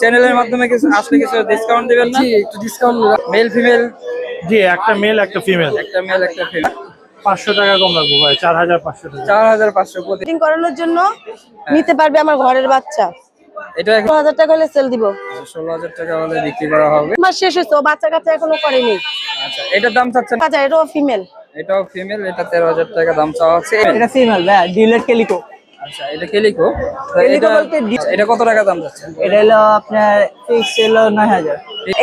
চ্যানেলের মাধ্যমে কিছু আসলে কিছু ডিসকাউন্ট দিবেন না? জি একটু ডিসকাউন্ট মেল ফিমেল জি একটা মেল একটা ফিমেল একটা মেল একটা ফিমেল পাঁচশো টাকা কম রাখব ভাই চার হাজার পাঁচশো টাকা। চার হাজার পাঁচশো করানোর জন্য নিতে পারবে আমার ঘরের বাচ্চা। এটা এখন ষোলো হাজার টাকা হলে সেল দিব। ষোলো হাজার টাকা হলে বিক্রি করা হবে। মাস শেষ হয়েছে ও বাচ্চা কাচ্চা এখনও করেনি। আচ্ছা এটার দাম চাচ্ছেন? বাচ্চা এটাও ফিমেল এটাও ফিমেল এটা তেরো হাজার টাকা দাম চাওয়া হচ্ছে এটা ফিমেল ভাই ডিলেট কেলিকো আচ্ছা এটা কেলিকো তো এটা বলতে এটা কত টাকা দাম যাচ্ছে? এটা হলো আপনার ফিক্স হলো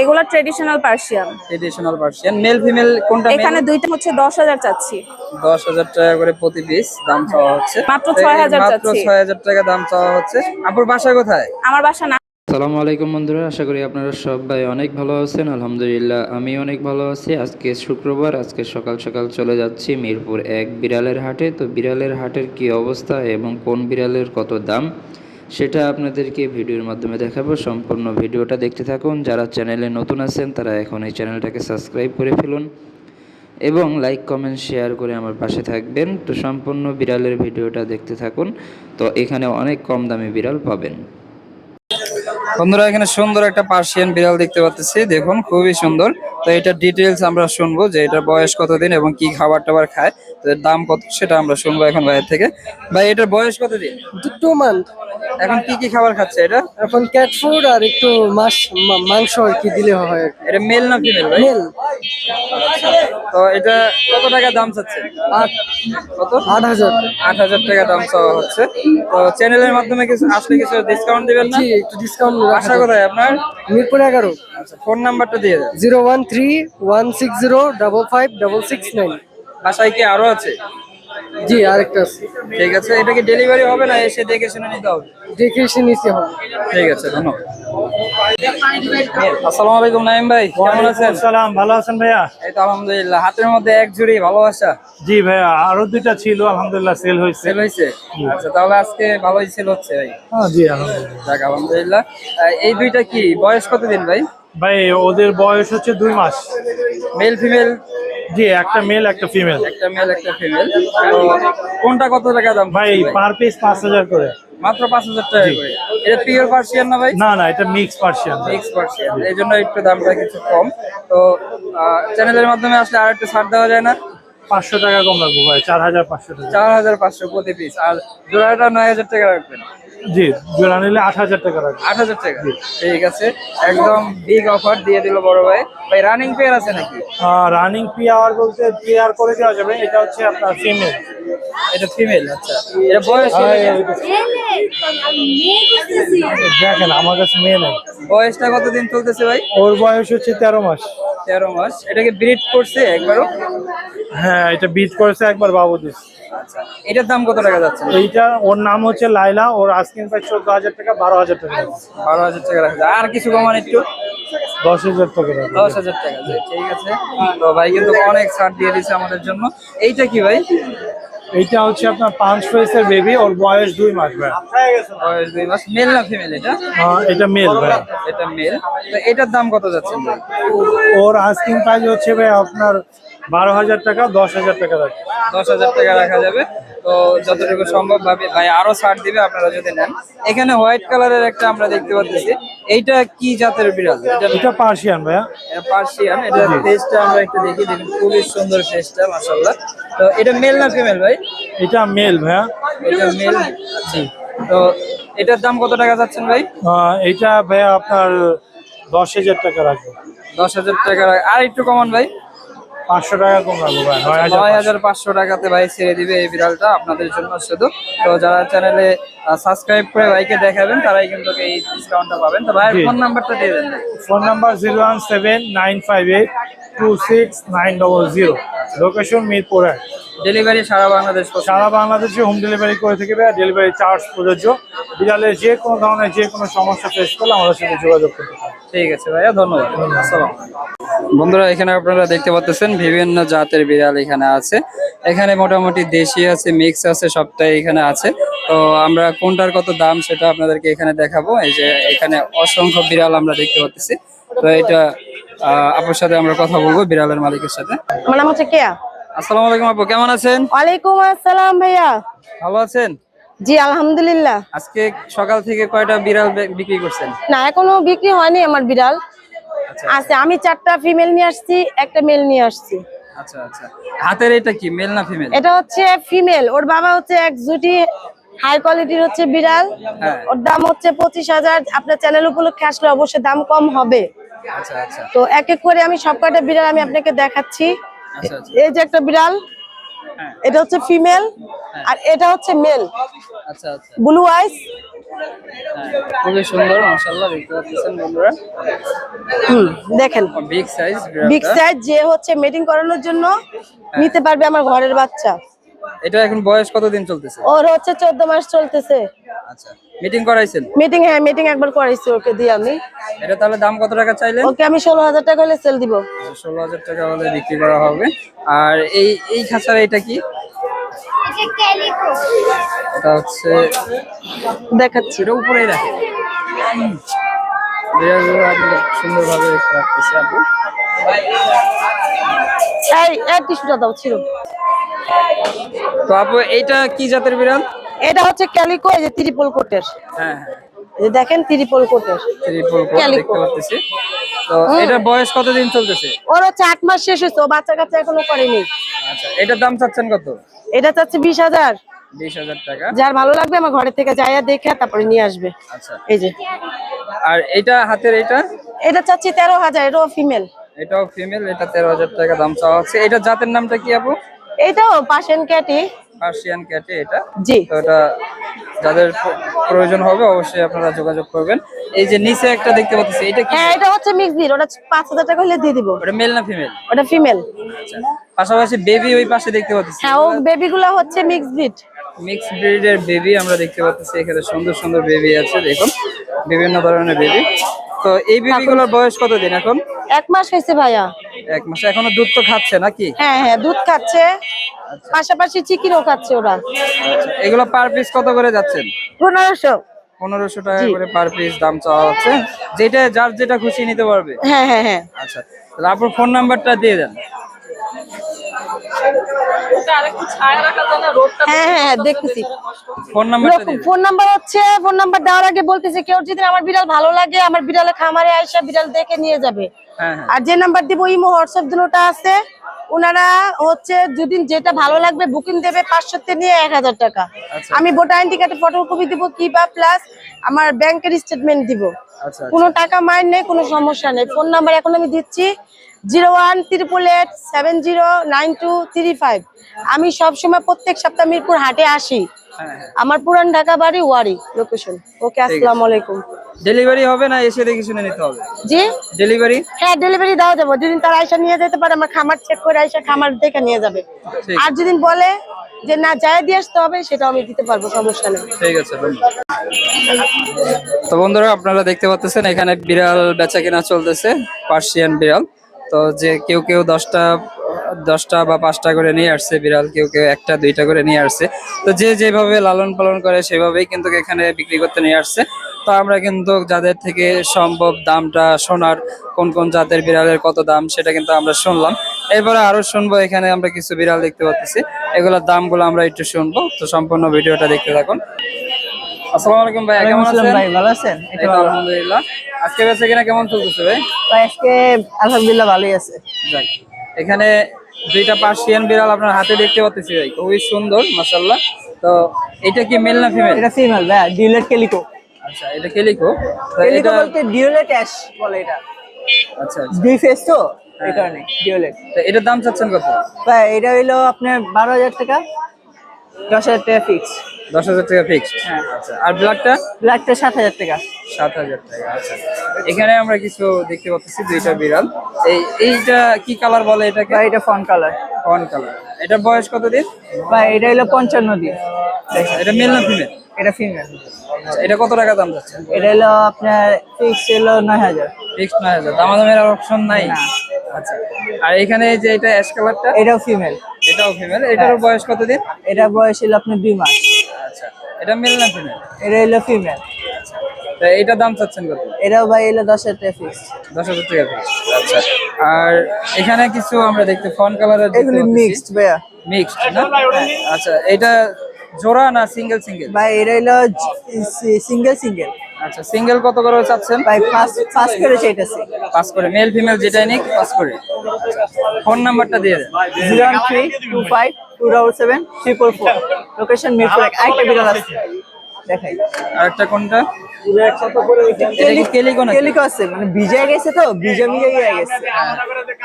এগুলো traditional Persian traditional Persian male female কোনটা এখানে দুইটা হচ্ছে দশ হাজার চাচ্ছি। দশ হাজার টাকা করে প্রতি পিস দাম চাওয়া হচ্ছে। মাত্র তো এই 6,000 চাচ্ছি। ছয় হাজার টাকা দাম চাওয়া হচ্ছে। আপুর বাসা কোথায়? আমার বাসা না আসসালামু আলাইকুম বন্ধুরা, আশা করি আপনারা সবাই অনেক ভালো আছেন। আলহামদুলিল্লাহ আমি অনেক ভালো আছি। আজকে শুক্রবার, আজকে সকাল সকাল চলে যাচ্ছি মিরপুর এক বিড়ালের হাটে। তো বিড়ালের হাটের কি অবস্থা এবং কোন বিড়ালের কত দাম, সেটা আপনাদেরকে ভিডিওর মাধ্যমে দেখাবো। সম্পূর্ণ ভিডিওটা দেখতে থাকুন। যারা চ্যানেলে নতুন আছেন, তারা এখন এই চ্যানেলটাকে সাবস্ক্রাইব করে ফেলুন এবং লাইক, কমেন্ট, শেয়ার করে আমার পাশে থাকবেন। তো সম্পূর্ণ বিড়ালের ভিডিওটা দেখতে থাকুন। তো এখানে অনেক কম দামে বিড়াল পাবেন। বন্ধুরা, এখানে সুন্দর একটা পার্সিয়ান বিড়াল দেখতে পাচ্ছি। দেখুন, খুবই সুন্দর। তো এটা ডিটেলস আমরা শুনব যে এটার বয়স কতদিন এবং কি খাবার টাবার খায়। তো দাম কত সেটা আমরা শুনব এখন বাইরে থেকে। ভাই, এটার বয়স কতদিন? টু মান্থ এখন কি কি খাবার খাচ্ছে এটা? এখন ক্যাট ফুড আর একটু মাছ মাংস আর কি দিলে হয় এটা মেল না ফিমেল ভাই? মেল তো এটা কত টাকা দাম চাচ্ছে? আট কত? আট হাজার। আট হাজার টাকা দাম চাওয়া হচ্ছে। তো চ্যানেলের মাধ্যমে কিছু আসলে কিছু ডিসকাউন্ট দিবেন না? জি একটু ডিসকাউন্ট আশা কোথায় আপনার। মিরপুর এগারো। আচ্ছা ফোন নাম্বারটা দিয়ে দেন। Zero one three one six zero double five double six nine. বাসায় কি আরও আছে? জি আরেকটা আছে। ঠিক আছে এটা কি ডেলিভারি হবে না? এসে দেখে শুনে নিতে হবে। দেখে এসে নিতে হবে। ঠিক আছে ধন্যবাদ। আসসালামু আলাইকুম নাইম ভাই কেমন আছেন? সালাম ভালো আছেন ভাইয়া? এই তো আলহামদুলিল্লাহ হাতের মধ্যে এক জুড়ি ভালোবাসা। জি ভাইয়া আরও দুইটা ছিল আলহামদুলিল্লাহ সেল হয়েছে। সেল হয়েছে? আচ্ছা তাহলে আজকে ভালোই সেল হচ্ছে ভাই। হ্যাঁ, জি আলহামদুলিল্লাহ। যাক আলহামদুলিল্লাহ। এই দুইটা কি বয়স কতদিন ভাই? ভাই ওদের বয়স হচ্ছে দুই মাস। মেল ফিমেল জি একটা মেল একটা ফিমেল একটা মেল একটা ফিমেল তো কোনটা কত টাকা দাম ভাই পার পিস পাঁচ হাজার করে। মাত্র পাঁচ হাজার টাকা করে। এটা পিওর পার্সিয়ান না ভাই? না না এটা মিক্স পার্সিয়ান মিক্স পার্সিয়ান এই জন্য একটু দামটা কিছু কম। তো চ্যানেলের মাধ্যমে আসলে আর একটু ছাড় দেওয়া যায় না? পাঁচশো টাকা কম রাখব ভাই চার হাজার পাঁচশো টাকা। চার হাজার পাঁচশো প্রতি পিস আর জোড়াটা নয় হাজার টাকা রাখবেন। জি জোড়া নিলে আট হাজার টাকা লাগবে আট হাজার টাকা। ঠিক আছে একদম বিগ অফার দিয়ে দিল বড় ভাই। ভাই রানিং পেয়ার আছে নাকি? রানিং পিয়ার বলতে পিয়ার করে দেওয়া যাবে এটা হচ্ছে আপনার ফিমেল এটা ফিমেল আচ্ছা। এটা বয়স দেখেন আমার কাছে মেয়ে নেই। বয়সটা কতদিন চলতেছে ভাই? ওর বয়স হচ্ছে তেরো মাস। তেরো মাস। এটাকে ব্রিড করছে একবারও? হ্যাঁ এটা বিট করেছে একবার বাবু দিস। আচ্ছা। এটার দাম কত টাকা যাচ্ছে? এইটা ওর নাম হচ্ছে লাইলা ওর আস্কিং প্রাইস চোদ্দ হাজার টাকা বারো হাজার টাকা। বারো হাজার টাকা রাখা। আর কিছু কমান একটু? দশ হাজার টাকা। দশ হাজার টাকা। ঠিক আছে। তো ভাই কিন্তু অনেক ছাড় দিয়ে দিছে আমাদের জন্য। এইটা কি ভাই? এইটা হচ্ছে আপনার পাঁচ ফেসের বেবি ওর বয়স দুই মাস ভাই। বয়স দুই মাস। মেল না ফিমেল এটা? আহ, এটা মেল ভাই। এটা মেল তো এটার দাম কত যাচ্ছে? ভাই ওর আস্কিং প্রাইস হচ্ছে ভাই আপনার বারো হাজার টাকা দশ হাজার টাকা রাখবে দশ হাজার টাকা রাখা যাবে। তো যতটুকু সম্ভব ভাবে ভাই আরও ছাড় দিবে আপনারা যদি নেন। এখানে হোয়াইট কালারের একটা আমরা দেখতে পাচ্ছি এইটা কি জাতের বিড়াল? এটা এটা পার্সিয়ান ভাইয়া। পার্সিয়ান এটা ফেসটা আমরা একটু দেখি দেখুন খুবই সুন্দর ফেসটা মাশাআল্লাহ। তো এটা মেল না ফিমেল ভাই? এটা মেল ভাইয়া। এটা মেল। আচ্ছা। তো এটার দাম কত টাকা যাচ্ছেন ভাই? এইটা ভাইয়া আপনার দশ হাজার টাকা রাখব। দশ হাজার টাকা আর একটু কমান ভাই। পাঁচশো টাকা কম রাখব ভাই নয় হাজার পাঁচশো। টাকাতে ভাই ছেড়ে দিবে এই বিড়ালটা আপনাদের জন্য শুধু। তো যারা চ্যানেলে সাবস্ক্রাইব করে ভাইকে দেখাবেন তারাই কিন্তু এই ডিসকাউন্টটা পাবেন। তো ভাইয়ের ফোন নাম্বারটা দিয়ে দেন। Phone number zero one seven nine five eight two six nine double zero location Mirpur. এক ডেলিভারি সারা বাংলাদেশ সারা বাংলাদেশে হোম ডেলিভারি করে থেকে ডেলিভারি চার্জ প্রযোজ্য। বিড়ালের যে কোনো ধরনের যে কোনো সমস্যা ফেস করলে আমাদের সাথে যোগাযোগ করতে পারেন ঠিক আছে ভাইয়া ধন্যবাদ। আসসালাম বন্ধুরা এখানে আপনারা দেখতে পাচ্ছেন বিভিন্ন জাতের বিড়াল এখানে আছে। এখানে মোটামুটি দেশি আছে মিক্স আছে সবটাই এখানে আছে। তো আমরা কোনটার কত দাম সেটা আপনাদেরকে এখানে দেখাবো। এই যে এখানে অসংখ্য বিড়াল আমরা দেখতে পাচ্ছি তো এটা আহ, আপুর সাথে আমরা কথা বলব বিড়ালের মালিকের সাথে। আমার নাম হচ্ছে কেয়া আসসালামু আলাইকুম আপু কেমন আছেন? ওয়ালাইকুম আসসালাম ভাইয়া। ভালো আছেন? জি আলহামদুলিল্লাহ। আজকে সকাল থেকে কয়টা বিড়াল বিক্রি করছেন? না এখনও বিক্রি হয়নি আমার বিড়াল। আছে আমি চারটা ফিমেল নিয়ে আসছি একটা মেল নিয়ে আসছি। আচ্ছা আচ্ছা। হাতের এটা কি মেল না ফিমেল? এটা হচ্ছে ফিমেল ওর বাবা হচ্ছে এক জুটি হাই কোয়ালিটির হচ্ছে বিড়াল। হ্যাঁ। ওর দাম হচ্ছে পঁচিশ হাজার আপনার চ্যানেল উপলক্ষে আসলে অবশ্যই দাম কম হবে। আচ্ছা আচ্ছা। তো এক এক করে আমি সব কটা বিড়াল আমি আপনাকে দেখাচ্ছি। আচ্ছা আচ্ছা এই যে একটা বিড়াল হ্যাঁ। এটা হচ্ছে ফিমেল আর এটা হচ্ছে মেল। আচ্ছা আচ্ছা। Blue eyes. হ্যাঁ, খুবই সুন্দর মাশাআল্লাহ দেখতে পাচ্ছেন বন্ধুরা। দেখেন। বিগ সাইজ বিগ সাইজ যে হচ্ছে মিটিং করানোর জন্য নিতে পারবে আমার ঘরের বাচ্চা। এটা এখন বয়স কতদিন চলতেছে? ওর হচ্ছে চোদ্দ মাস চলতেছে। আচ্ছা। মিটিং করাইছেন? মিটিং হ্যাঁ মিটিং একবার করাইছি ওকে দিয়ে আমি। এটা তাহলে দাম কত টাকা চাইলেন? ওকে আমি ষোলো হাজার টাকা হলে সেল দিব। ষোলো হাজার টাকা হলে বিক্রি করা হবে। আর এই এই খাঁচার এটা কি? এটা হচ্ছে দেখাচ্ছি। এটা উপরেই রাখে সুন্দরভাবে রাখতেছে আপু এই এক টিস্যুটা দাও ছিল তো আপু এইটা কি জাতের বিড়াল? এটা হচ্ছে ক্যালিকো এই যে ত্রিপল কোটের। হ্যাঁ। এই দেখেন ত্রিপল কোটের। Triple coat. দেখতে পাচ্ছি। তো এটার বয়স কতদিন চলতেছে? ওর হচ্ছে আট মাস শেষ হয়েছে ও বাচ্চা কাচ্চা এখনও করেনি। আচ্ছা এটার দাম চাচ্ছেন কত? এটা চাচ্ছে বিশ হাজার। বিশ হাজার টাকা। যার ভালো লাগবে আমার ঘরের থেকে যাইয়া দেখে তারপরে নিয়ে আসবে। আচ্ছা। এই যে। আর এটা হাতের এটা? এটা চাচ্ছি তেরো হাজার এটাও ফিমেল এটাও ফিমেল এটা তেরো হাজার টাকা দাম চাওয়া হচ্ছে এটা জাতের নামটা কি আপু? এইটাও পাশেন ক্যাটি পার্সিয়ান ক্যাটে এটা। জি। তো এটা যাদের প্রয়োজন হবে অবশ্যই আপনারা যোগাযোগ করবেন। এই যে নিচে একটা দেখতে পাচ্ছি এটা কি? হ্যাঁ এটা হচ্ছে মিক্স ব্রিড ওটা পাঁচ হাজার টাকা হলে দিয়ে দিব। ওটা মেল না ফিমেল ওটা ফিমেল আচ্ছা। পাশাপাশি বেবি ওই পাশে দেখতে পাচ্ছি। হ্যাঁ ও বেবি গুলা হচ্ছে মিক্স ব্রিড মিক্স ব্রিডের বেবি আমরা দেখতে পাচ্ছি এখানে সুন্দর সুন্দর বেবি আছে দেখুন। বিভিন্ন ধরনের বেবি তো এই বেবিগুলোর বয়স কত দিন এখন? এক মাস হয়েছে ভাইয়া। এক মাস। এখনও দুধ তো খাচ্ছে নাকি? হ্যাঁ হ্যাঁ দুধ খাচ্ছে। পাশাপাশি চিকিরও খাচ্ছে ওরা। আচ্ছা, এগুলো পার পিস কত করে যাচ্ছেন? পনেরোশো। পনেরোশো টাকা করে পার পিস দাম চাওয়া হচ্ছে। যেটা যার যেটা খুশি নিতে পারবে। হ্যাঁ হ্যাঁ হ্যাঁ। আচ্ছা তাহলে আপনার ফোন নাম্বারটা দিয়ে দেন। হ্যাঁ হ্যাঁ হ্যাঁ দেখতেছি। ফোন নাম্বার হচ্ছে ফোন নাম্বার দেওয়ার আগে বলতেছে কেউ যদি আমার বিড়াল ভালো লাগে আমার বিড়ালে খামারে আইসা বিড়াল দেখে নিয়ে যাবে। হ্যাঁ হ্যাঁ। আর যে নাম্বার দিব ইমো হোয়াটসঅ্যাপ দুটোটা আছে ওনারা হচ্ছে যদি যেটা ভালো লাগবে বুকিং দেবে পাঁচশো তে নিয়ে এক হাজার টাকা। আচ্ছা। আমি ভোটার আইডি কার্ডে ফটোকপি দিব কি বা প্লাস আমার ব্যাংকের স্টেটমেন্ট দিব। আচ্ছা কোনো টাকা মাইন নেই কোনো সমস্যা নেই। ফোন নাম্বার এখন আমি দিচ্ছি zero one triple eight seven zero nine two three five আমি সবসময় প্রত্যেক সপ্তাহ মিরপুর হাটে আসি। হ্যাঁ হ্যাঁ। আমার পুরান ঢাকা বাড়ি ওয়ারি লোকেশন ওকে আসসালামু আলাইকুম। ডেলিভারি হবে না এসে দেখে শুনে নিতে হবে? জি? ডেলিভারি হ্যাঁ ডেলিভারি দেওয়া যাবে। যেদিন তারা আইসা নিয়ে যেতে পারে আমার খামার চেক করে আইসা খামার দেখে নিয়ে যাবে। আর যেদিন বলে যে না যায় দিয়ে আসতে হবে সেটা আমি দিতে পারব সমস্যা নেই। ঠিক আছে তো বন্ধুরা আপনারা দেখতে পাচ্ছেন এখানে বিড়াল বেচা কেনা চলতেছে পার্সিয়ান বিড়াল। তো যে কেউ কেউ দশটা দশটা বা পাঁচটা করে নিয়ে আসছে বিড়াল কেউ কেউ একটা দুইটা করে নিয়ে আসছে। তো যে যেভাবে লালন পালন করে সেভাবেই কিন্তু এখানে বিক্রি করতে নিয়ে আসছে। তো আমরা কিন্তু যাদের থেকে সম্ভব দামটা শোনার কোন কোন জাতের বিড়ালের কত দাম সেটা কিন্তু আমরা শুনলাম। এরপরে আরও শুনব এখানে আমরা কিছু বিড়াল দেখতে পাচ্ছি এগুলোর দামগুলো আমরা একটু শুনব তো সম্পূর্ণ ভিডিওটা দেখতে থাকুন। আসসালামু আলাইকুম ভাই কেমন আছেন? ভাই ভালো আছেন? আলহামদুলিল্লাহ। আজকে বেচে কিনা কেমন চলতেছে ভাই? আজকে আলহামদুলিল্লাহ ভালোই আছে। যাক এখানে দুইটা পার্সিয়ান বিড়াল আপনার হাতে দেখতে পাচ্ছি ভাই খুবই সুন্দর মাশাল্লাহ তো এটা কি মেল না ফিমেল এটা ফিমেল ভাই ডিউলেট কেলিকো। আচ্ছা এটা কেলিকো। কেলিকো বলতে ডিউলেট অ্যাশ বলে এটা। আচ্ছা আচ্ছা। দুই ফেস তো এই কারণে ডিউলেট। তো এটার দাম চাচ্ছেন কত? ভাই এটা হইল আপনার বারো হাজার টাকা। দশ হাজার টাকা ফিক্স দশ হাজার টাকা ফিক্সড হ্যাঁ। আচ্ছা আর ব্ল্যাকটা ব্ল্যাকটা সাত হাজার টাকা। সাত হাজার টাকা আচ্ছা। এখানে আমরা কিছু দেখতে পাচ্ছি দুইটা বিড়াল। এই এইটা কি কালার বলে এটাকে? এটা ফন কালার অন কালার এটার বয়স কতদিন ভাই এটা হইল পঞ্চান্ন দিন। এটা মেল না ফিমেল এটা ফিমেল এটা কত টাকা দাম যাচ্ছে? এটা হলো আপনার ফিক্স হলো নয় হাজার। ফিক্সড নয় হাজার। দামাদামের অপশন নাই? আচ্ছা। আর এখানে এই যে এটা অ্যাশ কালারটা এটাও ফিমেল এটাও ফিমেল এটার বয়স কতদিন? এটা বয়স হলো আপনার দুই মাস। আচ্ছা। এটা মেল না ফিমেল এটা হলো ফিমেল তা এটার দাম চাচ্ছেন কত? এটাও ভাই হলো দশ হাজার টাকা ফিক্স দশ হাজার টাকা fixed। আচ্ছা। আর এখানে কিছু আমরা দেখতে ফন কালারের এগুলি মিক্সড ভাইয়া। মিক্সড না? আচ্ছা এটা জোড়া না সিঙ্গেল সিঙ্গেল ভাই এটা হলো সিঙ্গেল সিঙ্গেল আচ্ছা সিঙ্গেল কত করে চাচ্ছেন? ভাই ফার্স্ট ফার্স্ট করে চাইতেছি। পাস করে। মেল ফিমেল যেটাই নিক পাস করে। ফোন নাম্বারটা দিয়ে দেন। Zero one three two five two double seven triple four. Location Mirpur এক। আরেকটা বিড়াল আছে। দেখাই। আরেকটা কোনটা? এটা কেলিকো আছে। মানে ভিজে গেছে তো ভিজে গিয়ে গেছে।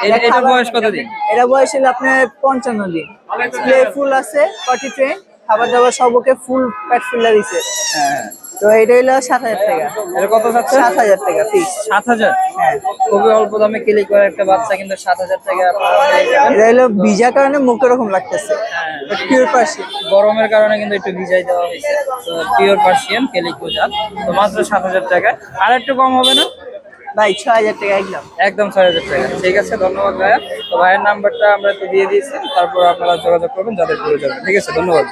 এটা- এটার বয়স কতদিন এটা বয়স হলো আপনার পঞ্চান্ন দিন। প্লে ফুল আছে পটি ট্রেন খাবার দাবার সব ওকে ফুল প্যাট ফুল্লা দিছে। হ্যাঁ। তো এটা হলো সাত হাজার টাকা। এটা কত চাচ্ছে সাত হাজার টাকা ফিক্স সাত হাজার? হ্যাঁ। খুবই অল্প দামে ক্লিক করে একটা বাচ্চা কিন্তু সাত হাজার টাকা। এটা হলো ভিজা কারণে মুখ এরকম লাগতেছে। পিওর পার্সি গরমের কারণে কিন্তু একটু ভিজাই দেওয়া হয়েছে। তো পিওর পার্সিয়ান কেলিকো জাত তো মাত্র সাত হাজার টাকা। আর একটু কম হবে না? ভাই ছয় হাজার টাকা একদম। একদম ছয় হাজার টাকা। ঠিক আছে ধন্যবাদ ভাইয়া। তো ভাইয়ের নাম্বারটা আমরা তো দিয়ে দিয়েছি তারপর আপনারা যোগাযোগ করবেন যাদের প্রয়োজন। ঠিক আছে ধন্যবাদ।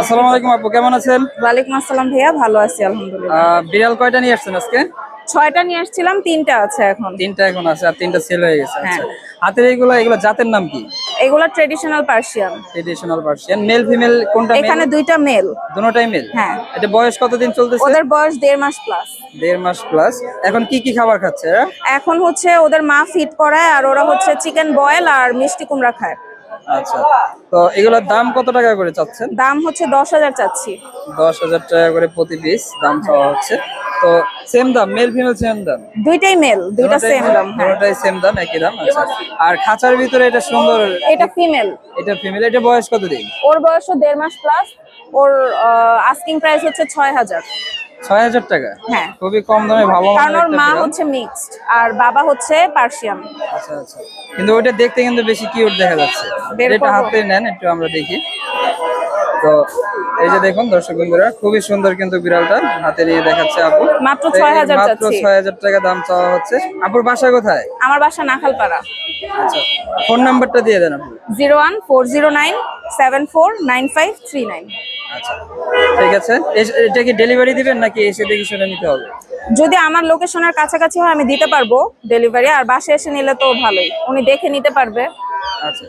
আসসালামু আলাইকুম আপু কেমন আছেন? ওয়ালাইকুম আসসালাম ভাইয়া ভালো আছি আলহামদুলিল্লাহ। বিড়াল কয়টা নিয়ে আসছেন আজকে? ছয়টা নিয়ে আসছিলাম তিনটা আছে এখন। তিনটা এখন আছে আর তিনটা সেল হয়ে গেছে আচ্ছা। হ্যাঁ। হাতের এইগুলো এগুলো জাতের নাম কি? এগুলা traditional Persian traditional Persian male female কোনটা এখানে দুইটা মেল দুটোটাই মেল হ্যাঁ। এটা বয়স কতদিন চলতেছে? ওদের বয়স দেড় মাস প্লাস দেড় মাস প্লাস এখন কি কি খাবার খাচ্ছে এখন হচ্ছে ওদের মা ফিট করায় আর ওরা হচ্ছে চিকেন বয়েল আর মিষ্টি কুমড়া খায়। আচ্ছা। তো এগুলোর দাম কত টাকা করে চাচ্ছেন? দাম হচ্ছে দশ হাজার চাচ্ছি। দশ হাজার টাকা করে প্রতি পিস দাম চাওয়া হচ্ছে। তো সেম দাম মেল ফিমেল সেম দাম? দুইটাই মেল দুইটা সেম দাম হ্যাঁ। দুটোটাই সেম দাম একই দাম? আচ্ছা আর খাঁচার ভিতরে এটা সুন্দর এটা ফিমেল এটা ফিমেল এটা বয়স কতদিন? ওর বয়সও দেড় মাস প্লাস ওর আস্কিং প্রাইস হচ্ছে ছয় হাজার। ছয় হাজার টাকা? হ্যাঁ। খুবই কম দামে ভালো কারণ ওর মা হচ্ছে মিক্সড আর বাবা হচ্ছে পার্সিয়ান আচ্ছা আচ্ছা। কিন্তু ওইটা দেখতে কিন্তু বেশি কিউট দেখা যাচ্ছে। এটা। হাতে নেন একটু আমরা দেখি। তো এই যে দেখুন দর্শক বন্ধুরা খুবই সুন্দর কিন্তু বিড়ালটা হাতে নিয়ে দেখাচ্ছে আপু। মাত্র 6,000 মাত্র ছয় হাজার টাকা দাম চাওয়া হচ্ছে। আপুর বাসা কোথায়? আমার বাসা নাখালপাড়া। আচ্ছা ফোন নাম্বারটা দিয়ে দেন আপু zero one four zero nine seven four nine five three nine. আচ্ছা ঠিক আছে। এটা কি ডেলিভারি দিবেন নাকি এসে দেখে শুনে নিতে হবে? যদি আমার লোকেশনের কাছাকাছি হয় আমি দিতে পারব ডেলিভারি আর বাসে এসে নিলে তো ভালোই। উনি দেখে নিতে পারবে। আচ্ছা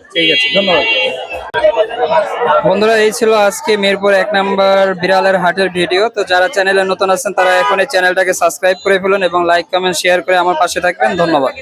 বন্ধুরা, এই ছিল আজকে মিরপুর এক নাম্বার বিড়ালের হাটের ভিডিও। তো যারা চ্যানেলে নতুন আছেন, তারা এখন এই চ্যানেলটাকে সাবস্ক্রাইব করে ফেলুন এবং লাইক, কমেন্ট, শেয়ার করে আমার পাশে থাকবেন। ধন্যবাদ।